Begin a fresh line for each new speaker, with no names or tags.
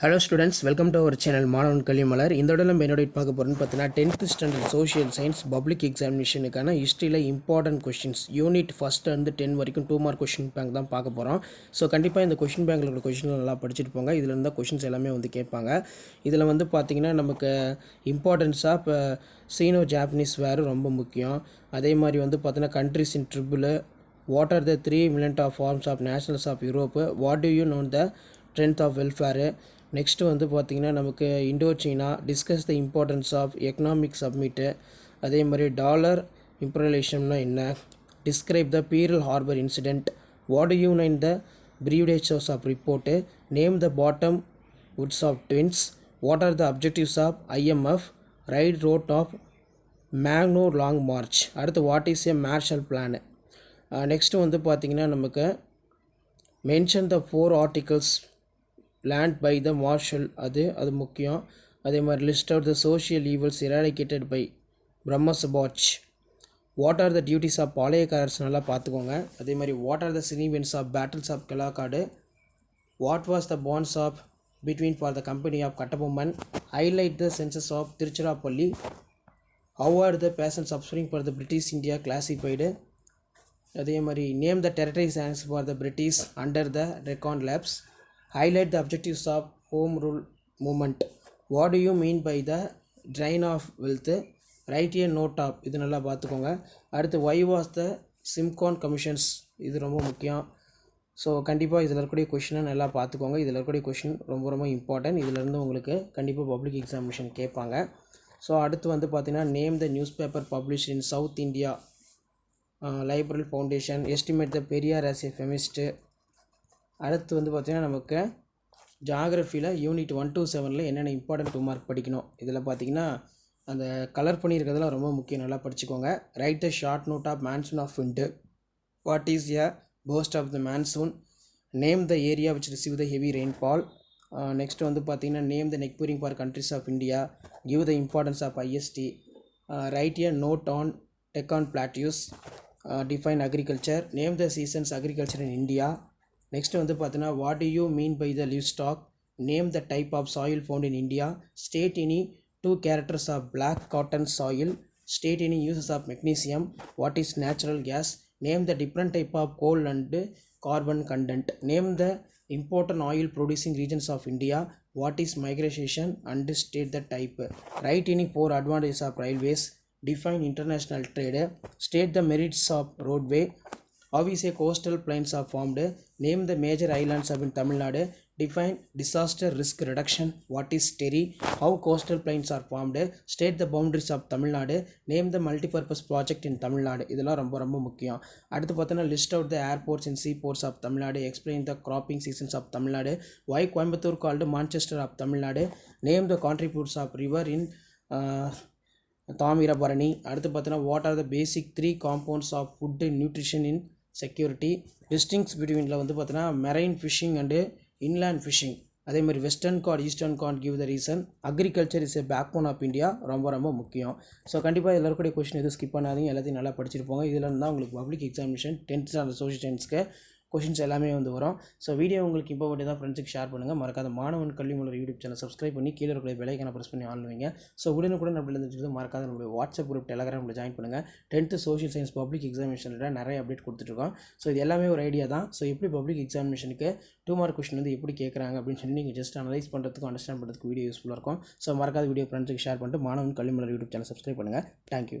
Hello students welcome to our channel Maanavan Kalvimalar இந்த இடம் நம்ம என்னோட பார்க்க போகிறோம்னு பார்த்தீங்கன்னா tenth standard social science public எக்ஸாமினேஷனுக்கான ஹிஸ்ட்ரியில் இம்பார்ட்டன்ட் கொஷின்ஸ் யூனிட் ஃபஸ்ட்டு வந்து டென் வரைக்கும் டூ மார்க் கொஷின் பேங்க் தான் பார்க்க போகிறோம் ஸோ கண்டிப்பாக இந்த கொஷின் பேங்கில் இருக்கிற கொஷின் நல்லா படிச்சுட்டு போங்க. இதில் இருந்தால் கொஷின்ஸ் எல்லாமே வந்து கேட்பாங்க. இதில் வந்து பார்த்திங்கன்னா நமக்கு இம்பார்ட்டன்ஸாக இப்போ சீனோ ஜாப்பனீஸ் வேறு ரொம்ப முக்கியம். அதே மாதிரி வந்து பார்த்தீங்கன்னா countries in triple what are the three million of farms of nationals of Europe what do you know the strength of welfare next வந்து பார்த்திங்கன்னா நமக்கு Indo China discuss the importance of economic submit அதே மாதிரி dollar இம்ப்ரலேஷன்னா என்ன? Describe the Pearl Harbour incident what you nine the features of report name the Bretton Woods of twins what are the objectives of IMF right road of மேக்னோ long March அடுத்து what is a Marshall plan next வந்து பார்த்திங்கன்னா நமக்கு mention the four articles plant by the Marshall அது அது முக்கியம். அதே மாதிரி list out the social evils eradicated by Brahmo Samaj what are the duties of Palayakkarars நல்லா பார்த்துக்கோங்க. அதே மாதிரி what are the சினிவென்ஸ் of battles of Kalakadu what was the bonds of between for the company of Kattabomman highlight the census of Tiruchirappalli how are the basins of spring for the British India classified அதே மாதிரி name the territory science for the British under the reckon lapse highlight the objectives of home rule movement what do you mean by the drain of wealth write a note of இது நல்லா பார்த்துக்கோங்க. அடுத்து why was the Simon commissions இது ரொம்ப முக்கியம். So கண்டிப்பாக இதில் இருக்கக்கூடிய கொஷினை நல்லா பார்த்துக்கோங்க. இதில் இருக்கக்கூடிய கொஷின் ரொம்ப ரொம்ப இம்பார்ட்டன்ட் இதிலேருந்து உங்களுக்கு கண்டிப்பாக பப்ளிக் எக்ஸாமினேஷன் கேட்பாங்க. ஸோ அடுத்து வந்து பார்த்திங்கன்னா name the newspaper publish in South India library foundation estimate the Periyar as a feminist அடுத்து வந்து பார்த்திங்கன்னா நமக்கு ஜாகிரஃபியில் யூனிட் ஒன் டூ செவனில் என்னென்ன இம்பார்ட்டன்ட் டூ மார்க் படிக்கணும்? இதில் பார்த்தீங்கன்னா அந்த கலர் பண்ணியிருக்கிறதுலாம் ரொம்ப முக்கியம். நல்லா படிச்சுக்கோங்க. Write the short note of monsoon of wind what is a post of the monsoon name the area which receive the heavy rainfall next வந்து பார்த்தீங்கன்னா name the neighbouring for countries of India give the importance of IST write a note on Deccan plateaus define agriculture name the seasons agriculture in India next வந்து பார்த்தீங்கன்னா what do you mean by the livestock name the type of soil found in India state any two characters of black cotton soil state any uses of magnesium what is natural gas name the different type of coal and carbon content name the important oil producing regions of India, what is migration and state the type. Write any four advantages of railways, define international trade, state the merits of roadway, How is a coastal plains are formed, name the major islands of in Tamil Nadu, define disaster risk reduction, what is TERI, how coastal plains are formed, state the boundaries of Tamil Nadu, name the multipurpose project in Tamil Nadu இதெல்லாம் ரொம்ப ரொம்ப முக்கியம் அடுத்து பார்த்தோன்னா list out the airports and sea ports of Tamil Nadu explain the cropping seasons of Tamil Nadu Y Coimbatore called Manchester of Tamil Nadu name the contributes of river இன் தாமிரபரணி அடுத்து பார்த்தோன்னா what are the basic three compounds of food nutrition in security டிஸ்டிங்ஸ் பிட்வீனில் வந்து பார்த்தோன்னா marine phishing and inland phishing அதே மாதிரி western card eastern card give the reason agriculture is a back phone of India ரொம்ப ரொம்ப முக்கியம். So கண்டிப்பாக இதில் இருக்கக்கூடிய கொஷின் எதுவும் ஸ்கிப் பண்ணாதீங்க. எல்லாத்தையும் நல்லா படிச்சிருப்போங்க இதில் இருந்தால் உங்களுக்கு public examination tenth standard social சயின்ஸ்க்கு questions எல்லாமே வந்து வரும். ஸோ வீடியோ உங்களுக்கு இப்போ தான் ஃப்ரெண்ட்ஸுக்கு ஷேர் பண்ணுங்கள் மறக்காத மாணவன் கல்வி மூலம் யூடியூப் சேனல் சப்ஸ்கிரைப் பண்ணி கீழே இருக்கிற பெலைக்கான ப்ரெஸ் பண்ணி ஆன் வைங்க. ஸோ உடனுக்குடன் அப்படி இருந்துச்சு மறக்காத நம்மளுடைய வாட்ஸ்அப் குரூப் டெலகிராமில் ஜாயின் பண்ணுங்கள் டென்த்து சோஷியல் சயின்ஸ் பப்ளிக் எக்ஸாமினேஷனில் நிறைய அப்டேட் கொடுத்துட்ருக்கோம் ஸோ இது எல்லாமே ஒரு ஐடியா தான். ஸோ எப்படி பப்ளிக் எக்ஸாமினேஷனுக்கு டூ மார்க் கொஷின் வந்து எப்படி கேட்குறாங்க அப்படின்னு சொல்லி நீங்கள் ஜஸ்ட் அனலைஸ் பண்ணுறதுக்கும் அண்டர்ஸ்டாண்ட் பண்ணுறதுக்கு வீடியோ யூஸ்ஃபுல்லாக இருக்கும். ஸோ மறக்காத வீடியோ ஃப்ரெண்ட்ஸுக்கு ஷேர் பண்ணிட்டு Maanavan Kalvi Malar YouTube channel subscribe பண்ணுங்கள் தேங்க்யூ